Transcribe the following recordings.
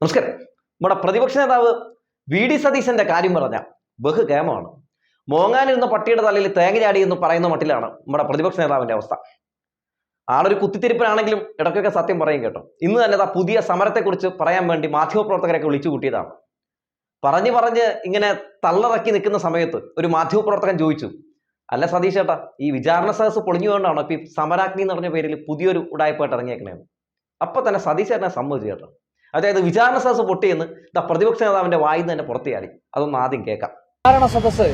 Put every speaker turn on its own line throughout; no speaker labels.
നമസ്കാരം. നമ്മുടെ പ്രതിപക്ഷ നേതാവ് വി ഡി സതീശന്റെ കാര്യം പറഞ്ഞ ബഹു കേമമാണ്. മോങ്ങാനിരുന്ന പട്ടിയുടെ തലയിൽ തേങ്ങ ചാടി എന്ന് പറയുന്ന മട്ടിലാണ് നമ്മുടെ പ്രതിപക്ഷ നേതാവിന്റെ അവസ്ഥ. ആളൊരു കുത്തിത്തിരിപ്പനാണെങ്കിലും ഇടയ്ക്കൊക്കെ സത്യം പറയും കേട്ടോ. ഇന്ന് തന്നെ ആ പുതിയ സമരത്തെക്കുറിച്ച് പറയാൻ വേണ്ടി മാധ്യമപ്രവർത്തകരെയൊക്കെ വിളിച്ചു കൂട്ടിയതാണ് പറഞ്ഞു പറഞ്ഞ് ഇങ്ങനെ തള്ളറക്കി നിൽക്കുന്ന സമയത്ത് ഒരു മാധ്യമപ്രവർത്തകൻ ചോദിച്ചു അല്ല സതീഷ് ചേട്ടാ ഈ വിചാരണ സദസ് പൊളിഞ്ഞുകൊണ്ടാണോ ഇപ്പം ഈ സമരാഗ്നി എന്ന് പറഞ്ഞ പേരിൽ പുതിയൊരു ഉടായ്പായിട്ട് ഇറങ്ങിയേക്കണേന്ന്? അപ്പൊ തന്നെ സതീഷ് ചേട്ടനെ സമ്മതിച്ചു കേട്ടോ. അതായത് വിചാരണ സദസ് പൊട്ടിയെന്ന് ദാ പ്രതിപക്ഷ നേതാവിന്റെ വായിന്ന് തന്നെ പുറത്തിയാടി അതൊന്ന് ആദ്യം കേൾക്കാം.
വിചാരണ സദസ്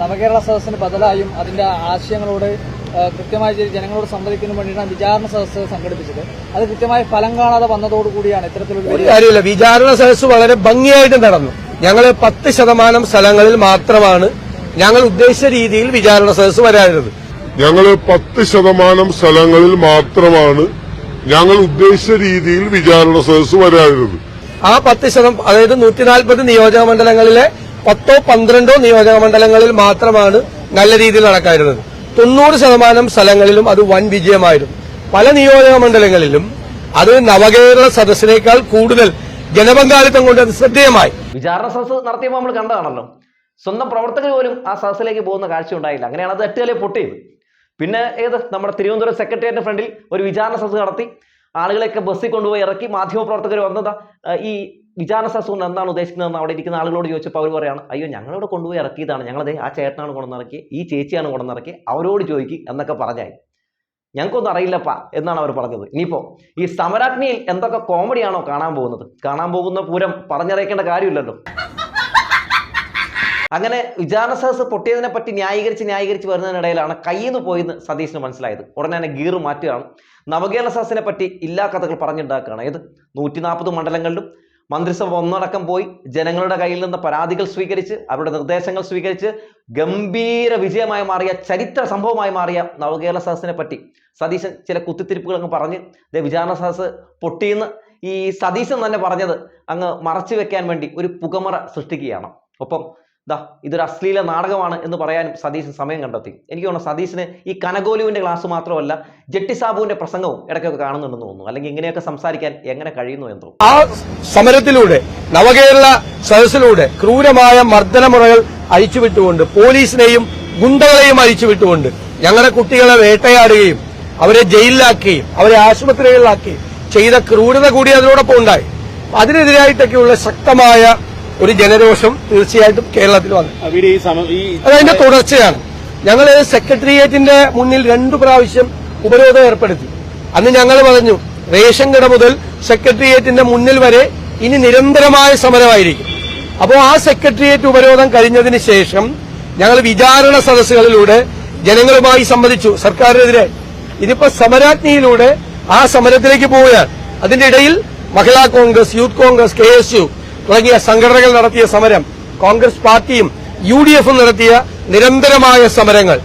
നവകേരള സദസ്സിന് ബദലായും അതിന്റെ ആശയങ്ങളോട് കൃത്യമായ ജനങ്ങളോട് സംവദിക്കുന്നതിന് വേണ്ടിയിട്ടാണ് വിചാരണ സദസ്സ് സംഘടിപ്പിച്ചത്. അത് കൃത്യമായി ഫലം കാണാതെ വന്നതോടുകൂടിയാണ് ഇത്തരത്തിലൊരു
കാര്യമില്ല. വിചാരണ സദസ് വളരെ ഭംഗിയായിട്ട് നടന്നു. ഞങ്ങൾ പത്ത് ശതമാനം സ്ഥലങ്ങളിൽ മാത്രമാണ് ഞങ്ങൾ ഉദ്ദേശിച്ച രീതിയിൽ വിചാരണ സദസ് വരാറുള്ളത്.
ഞങ്ങൾ പത്ത് ശതമാനം സ്ഥലങ്ങളിൽ മാത്രമാണ് ഞങ്ങൾ ഉദ്ദേശിച്ച രീതിയിൽ വിചാരണ സദസ് വരാതിരുന്നു
ആ പത്ത് ശതം അതായത് നൂറ്റി നാൽപ്പത് നിയോജക മണ്ഡലങ്ങളിലെ പത്തോ പന്ത്രണ്ടോ നിയോജക മണ്ഡലങ്ങളിൽ മാത്രമാണ് നല്ല രീതിയിൽ നടക്കാതിരുന്നത്. തൊണ്ണൂറ് ശതമാനം സ്ഥലങ്ങളിലും അത് വൻ വിജയമായിരുന്നു. പല നിയോജക മണ്ഡലങ്ങളിലും അത് നവകേരള സദസ്സിനേക്കാൾ കൂടുതൽ ജനപങ്കാളിത്തം കൊണ്ട് അത് ശ്രദ്ധേയമായി.
വിചാരണ സദസ് നടത്തിയപ്പോൾ നമ്മൾ കണ്ടതാണല്ലോ. സ്വന്തം പ്രവർത്തകർ പോലും ആ സദസ്സിലേക്ക് പോകുന്ന കാഴ്ച ഉണ്ടായില്ല. അങ്ങനെയാണ് അത് എട്ടുകളെ പൊട്ടിയത്. പിന്നെ ഏത്? നമ്മുടെ തിരുവനന്തപുരം സെക്രട്ടേറിയറ്റ് ഫ്രണ്ടിൽ ഒരു വിചാരണ സദസ് നടത്തി. ആളുകളെയൊക്കെ ബസ്സിൽ കൊണ്ടുപോയി ഇറക്കി. മാധ്യമപ്രവർത്തകർ വന്നതാ ഈ വിചാരണ സദസ് കൊണ്ട് എന്താണ് ഉദ്ദേശിക്കുന്നതെന്ന് അവിടെ ഇരിക്കുന്ന ആളുകളോട് ചോദിച്ചപ്പോൾ അവർ പറയാണ് അയ്യോ ഞങ്ങളിവിടെ കൊണ്ടുപോയി ഇറക്കിയതാണ്. ഞങ്ങളത് ആ ചേട്ടനാണ് കൊണ്ടുവന്നിറക്കി. ഈ ചേച്ചിയാണ് കൊണ്ടുവന്നിറക്കി. അവരോട് ചോദിക്കും എന്നൊക്കെ പറഞ്ഞായി. ഞങ്ങൾക്കൊന്നും അറിയില്ലപ്പാ എന്നാണ് അവർ പറഞ്ഞത്. ഇനിയിപ്പോൾ ഈ സമരാജ്ഞിയിൽ എന്തൊക്കെ കോമഡിയാണോ കാണാൻ പോകുന്നത്? കാണാൻ പോകുന്ന പൂരം പറഞ്ഞറിയിക്കേണ്ട കാര്യമില്ലല്ലോ. അങ്ങനെ വിചാരണ സദസ് പൊട്ടിയതിനെ പറ്റി ന്യായീകരിച്ച് ന്യായീകരിച്ച് വരുന്നതിനിടയിലാണ് കയ്യിൽ നിന്ന് പോയിന്ന് സതീഷിന് മനസ്സിലായത്. ഉടനെ തന്നെ ഗീർ മാറ്റുകയാണ്. നവകേരള സദസ്സിനെ പറ്റി ഇല്ലാ കഥകൾ പറഞ്ഞുണ്ടാക്കുകയാണ്. ഏത്? നൂറ്റി നാൽപ്പത് മണ്ഡലങ്ങളിലും മന്ത്രിസഭ ഒന്നടക്കം പോയി ജനങ്ങളുടെ കയ്യിൽ നിന്ന് പരാതികൾ സ്വീകരിച്ച് അവരുടെ നിർദ്ദേശങ്ങൾ സ്വീകരിച്ച് ഗംഭീര വിജയമായി മാറിയ ചരിത്ര സംഭവമായി മാറിയ നവകേരള സദസ്സിനെ പറ്റി സതീശൻ ചില കുത്തിത്തിരിപ്പുകൾ അങ്ങ് പറഞ്ഞ് വിചാരണ സദസ് പൊട്ടിയെന്ന് ഈ സതീശൻ തന്നെ പറഞ്ഞത് അങ്ങ് മറച്ചു വെക്കാൻ വേണ്ടി ഒരു പുകമറ സൃഷ്ടിക്കുകയാണ്. ഒപ്പം ദാ ഇതൊരു അശ്ലീല നാടകമാണ് എന്ന് പറയാനും സതീശൻ സമയം കണ്ടെത്തി. എനിക്ക് തോന്നുന്നു സതീശന് ഈ കനകോലുവിന്റെ ക്ലാസ് മാത്രമല്ല ജെട്ടി സാബുവിന്റെ പ്രസംഗവും ഇടയ്ക്കൊക്കെ കാണുന്നുണ്ടെന്ന് തോന്നുന്നു. അല്ലെങ്കിൽ ഇങ്ങനെയൊക്കെ സംസാരിക്കാൻ എങ്ങനെ കഴിയുന്നു എന്തോ
ആ സമരത്തിലൂടെ നവകേരള സദസ്സിലൂടെ ക്രൂരമായ മർദ്ദനമുറകൾ അഴിച്ചുവിട്ടുകൊണ്ട് പോലീസിനെയും ഗുണ്ടകളെയും അഴിച്ചുവിട്ടുകൊണ്ട് ഞങ്ങളുടെ കുട്ടികളെ വേട്ടയാടുകയും അവരെ ജയിലിലാക്കുകയും അവരെ ആശുപത്രികളിലാക്കുകയും ചെയ്ത ക്രൂരത കൂടി അതിനോടൊപ്പം ഉണ്ടായി. അതിനെതിരായിട്ടൊക്കെയുള്ള ശക്തമായ ഒരു ജനരോഷം തീർച്ചയായിട്ടും കേരളത്തിൽ വന്നു. അതതിന്റെ തുടർച്ചയാണ്. ഞങ്ങൾ സെക്രട്ടേറിയറ്റിന്റെ മുന്നിൽ രണ്ടു പ്രാവശ്യം ഉപരോധം ഏർപ്പെടുത്തി. അന്ന് ഞങ്ങൾ പറഞ്ഞു റേഷൻ കട മുതൽ സെക്രട്ടേറിയറ്റിന്റെ മുന്നിൽ വരെ ഇനി നിരന്തരമായ സമരമായിരിക്കും. അപ്പോൾ ആ സെക്രട്ടേറിയറ്റ് ഉപരോധം കഴിഞ്ഞതിന് ശേഷം ഞങ്ങൾ വിചാരണ സദസ്സുകളിലൂടെ ജനങ്ങളുമായി സംബന്ധിച്ചു സർക്കാരിനെതിരെ. ഇതിപ്പോ സമരാജ്ഞിയിലൂടെ ആ സമരത്തിലേക്ക് പോവുകയാണ്. അതിന്റെ ഇടയിൽ Mahila congress youth congress K S U തുടങ്ങിയ സംഘടനകൾ നടത്തിയ സമരം കോൺഗ്രസ് പാർട്ടിയും യു ഡി എഫും നടത്തിയ നിരന്തരമായ സമരങ്ങൾ.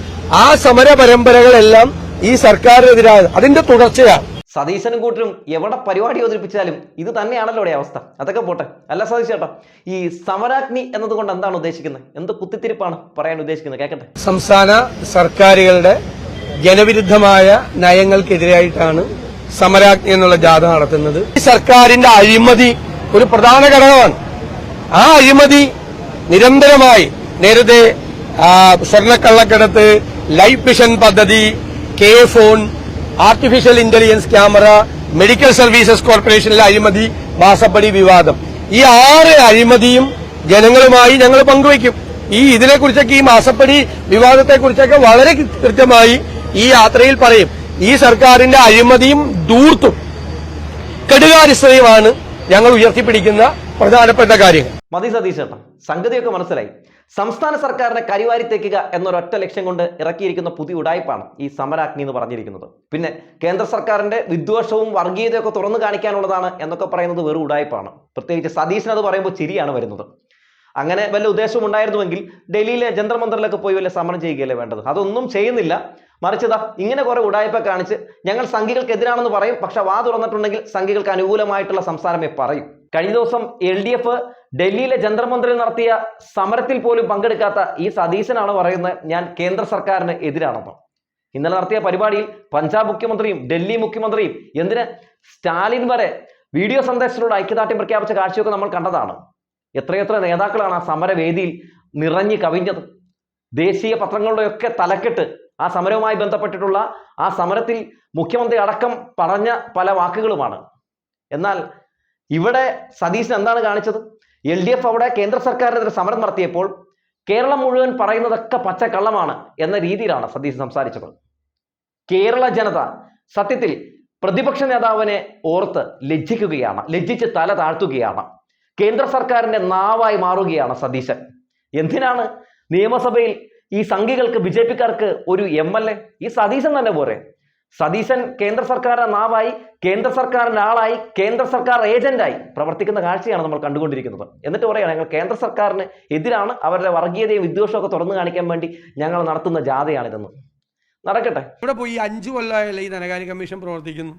ആ സമര പരമ്പരകളെല്ലാം ഈ സർക്കാരിനെതിരായ അതിന്റെ തുടർച്ചയാണ്.
സതീശനും കൂട്ടരും എവിടെ പരിപാടി അവതരിപ്പിച്ചാലും ഇത് തന്നെയാണല്ലോ ഇവിടെ അവസ്ഥ. അതൊക്കെ പോട്ടെ. അല്ല സതീശ് ചേട്ടാ ഈ സമരാഗ്നി എന്നതുകൊണ്ട് എന്താണ് ഉദ്ദേശിക്കുന്നത്? എന്ത് കുത്തിത്തിരിപ്പാണ് പറയാൻ ഉദ്ദേശിക്കുന്നത്? കേൾക്കട്ടെ
സംസ്ഥാന സർക്കാരുകളുടെ ജനവിരുദ്ധമായ നയങ്ങൾക്കെതിരായിട്ടാണ് സമരാഗ്നി എന്നുള്ള ജാഥ നടത്തുന്നത്. ഈ സർക്കാരിന്റെ അഴിമതി ഒരു പ്രധാന ഘടകമാണ്. ആ അഴിമതി നിരന്തരമായി നേരത്തെ സ്വർണക്കള്ളക്കടത്ത് ലൈഫ് മിഷൻ പദ്ധതി K phone artificial intelligence camera medical services കോർപ്പറേഷനിലെ അഴിമതി മാസപ്പടി വിവാദം. ഈ ആറ് അഴിമതിയും ജനങ്ങളുമായി ഞങ്ങൾ പങ്കുവയ്ക്കും. ഈ ഇതിനെക്കുറിച്ചൊക്കെ ഈ മാസപ്പടി വിവാദത്തെക്കുറിച്ചൊക്കെ വളരെ കൃത്യമായി ഈ യാത്രയിൽ പറയും. ഈ സർക്കാരിന്റെ അഴിമതിയും ദൂർത്തും കെടുകാര്യസ്ഥതയുമാണ് ഞങ്ങൾ ഉയർത്തിപ്പിടിക്കുന്ന പ്രധാനപ്പെട്ട കാര്യങ്ങൾ.
മതി സതീശ് ചേട്ടാ. സംഗതിയൊക്കെ മനസ്സിലായി. സംസ്ഥാന സർക്കാരിനെ കരിവാരി തെക്കുക എന്നൊരൊറ്റ ലക്ഷ്യം കൊണ്ട് ഇറക്കിയിരിക്കുന്ന പുതിയ ഉടായ്പാണ് ഈ സമരാഗ്നി എന്ന് പറഞ്ഞിരിക്കുന്നത്. പിന്നെ കേന്ദ്ര സർക്കാരിന്റെ വിദ്വേഷവും വർഗീയതയൊക്കെ തുറന്നു കാണിക്കാനുള്ളതാണ് എന്നൊക്കെ പറയുന്നത് വെറും ഉടായ്പാണ്. പ്രത്യേകിച്ച് സതീശന് അത് പറയുമ്പോൾ ചിരിയാണ് വരുന്നത്. അങ്ങനെ വല്ല ഉദ്ദേശവും ഉണ്ടായിരുന്നുവെങ്കിൽ ഡൽഹിയിലെ ജന്തർ മന്ദറിലൊക്കെ പോയി വല്ല സമരം ചെയ്യുകയല്ലേ വേണ്ടത്? അതൊന്നും ചെയ്യുന്നില്ല. മറിച്ചതാ ഇങ്ങനെ കുറെ ഉടായ്പ കാണിച്ച് ഞങ്ങൾ സംഘികൾക്കെതിരാണെന്ന് പറയും. പക്ഷെ വാ തുറന്നിട്ടുണ്ടെങ്കിൽ സംഘികൾക്ക് അനുകൂലമായിട്ടുള്ള സംസാരമേ പറയും. കഴിഞ്ഞ ദിവസം എൽ ഡി എഫ് ഡൽഹിയിലെ ജന്തർമന്ത്രി നടത്തിയ സമരത്തിൽ പോലും പങ്കെടുക്കാത്ത ഈ സതീശനാണ് പറയുന്നത് ഞാൻ കേന്ദ്ര സർക്കാരിന് എതിരാണെന്ന്. ഇന്നലെ നടത്തിയ പരിപാടിയിൽ പഞ്ചാബ് മുഖ്യമന്ത്രിയും ഡൽഹി മുഖ്യമന്ത്രിയും എന്തിന് സ്റ്റാലിൻ വരെ വീഡിയോ സന്ദേശത്തിലൂടെ ഐക്യദാർഢ്യം പ്രഖ്യാപിച്ച കാഴ്ചയൊക്കെ നമ്മൾ കണ്ടതാണ്. എത്രയെത്ര നേതാക്കളാണ് ആ സമരവേദിയിൽ നിറഞ്ഞു കവിഞ്ഞത്? ദേശീയ പത്രങ്ങളുടെയൊക്കെ തലക്കെട്ട് ആ സമരവുമായി ബന്ധപ്പെട്ടിട്ടുള്ള ആ സമരത്തിൽ മുഖ്യമന്ത്രി അടക്കം പറഞ്ഞ പല വാക്കുകളുമാണ്. എന്നാൽ ഇവിടെ സതീശൻ എന്താണ് കാണിച്ചത്? എൽ ഡി എഫ് അവിടെ കേന്ദ്ര സർക്കാരിനെതിരെ സമരം നടത്തിയപ്പോൾ കേരളം മുഴുവൻ പറയുന്നതൊക്കെ പച്ചക്കള്ളമാണ് എന്ന രീതിയിലാണ് സതീശൻ സംസാരിച്ചത്. കേരള ജനത സത്യത്തിൽ പ്രതിപക്ഷ നേതാവിനെ ഓർത്ത് ലജ്ജിക്കുകയാണ് ലജ്ജിച്ച് തല താഴ്ത്തുകയാണ്. കേന്ദ്ര സർക്കാരിന്റെ നാവായി മാറുകയാണ് സതീശൻ. എന്തിനാണ് നിയമസഭയിൽ ഈ സംഘികൾക്ക് ബി ജെ പിക്കാർക്ക് ഒരു എം എൽ എ? ഈ സതീശൻ തന്നെ പോരെ. സതീശൻ കേന്ദ്ര സർക്കാരിന്റെ നാവായി കേന്ദ്ര സർക്കാരിന്റെ ആളായി കേന്ദ്ര സർക്കാർ ഏജന്റായി പ്രവർത്തിക്കുന്ന കാഴ്ചയാണ് നമ്മൾ കണ്ടുകൊണ്ടിരിക്കുന്നത്. എന്നിട്ട് പറയാം ഞങ്ങൾ കേന്ദ്ര സർക്കാരിന് എതിരാണ്. അവരുടെ വർഗീയതയും വിദ്വേഷവും ഒക്കെ തുറന്നു കാണിക്കാൻ വേണ്ടി ഞങ്ങൾ നടത്തുന്ന ജാഥയാണിതെന്ന്. നടക്കട്ടെ.
ഇവിടെ പോയി അഞ്ചു കൊല്ലമായാലും ഈ ധനകാര്യ കമ്മീഷൻ പ്രവർത്തിക്കുന്നു?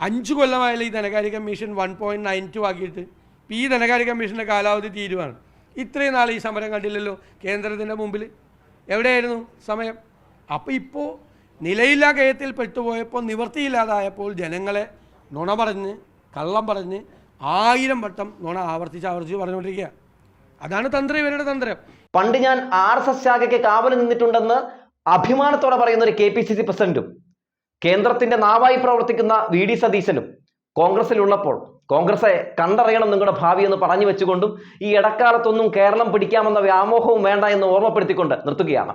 അഞ്ചു കൊല്ലമായാലും ഈ ധനകാര്യ commission one point nine two ആക്കിയിട്ട് ഈ ധനകാര്യ കമ്മീഷന്റെ കാലാവധി തീരുവാണ്. ഇത്രയും നാൾ ഈ സമരം കണ്ടില്ലല്ലോ കേന്ദ്രത്തിന്റെ മുമ്പിൽ എവിടെയായിരുന്നു സമയം? അപ്പോൾ ഇപ്പോൾ നിലയില്ലാ കയത്തിൽ പെട്ടുപോയപ്പോൾ നിവൃത്തിയില്ലാതായപ്പോൾ ജനങ്ങളെ നുണ പറഞ്ഞ് കള്ളം പറഞ്ഞ് ആയിരം വട്ടം നുണ ആവർത്തിച്ച് ആവർത്തിച്ച് പറഞ്ഞുകൊണ്ടിരിക്കുക അതാണ് തന്ത്രം ഇവരുടെ തന്ത്രം.
പണ്ട് ഞാൻ ആർ എസ് എസ് ശാഖയ്ക്ക് കാവൽ നിന്നിട്ടുണ്ടെന്ന് അഭിമാനത്തോടെ പറയുന്ന ഒരു കെ പി സി സി പ്രസിഡന്റും കേന്ദ്രത്തിന്റെ നാവായി പ്രവർത്തിക്കുന്ന വി ഡി സതീശനും കോൺഗ്രസിലുള്ളപ്പോൾ കോൺഗ്രസെ കണ്ടറിയണം നിങ്ങളുടെ ഭാവി എന്ന് പറഞ്ഞു വെച്ചുകൊണ്ടും ഈ ഇടക്കാലത്തൊന്നും കേരളം പിടിക്കാമെന്ന വ്യാമോഹവും വേണ്ട എന്ന് ഓർമ്മപ്പെടുത്തിക്കൊണ്ട് നിർത്തുകയാണ്.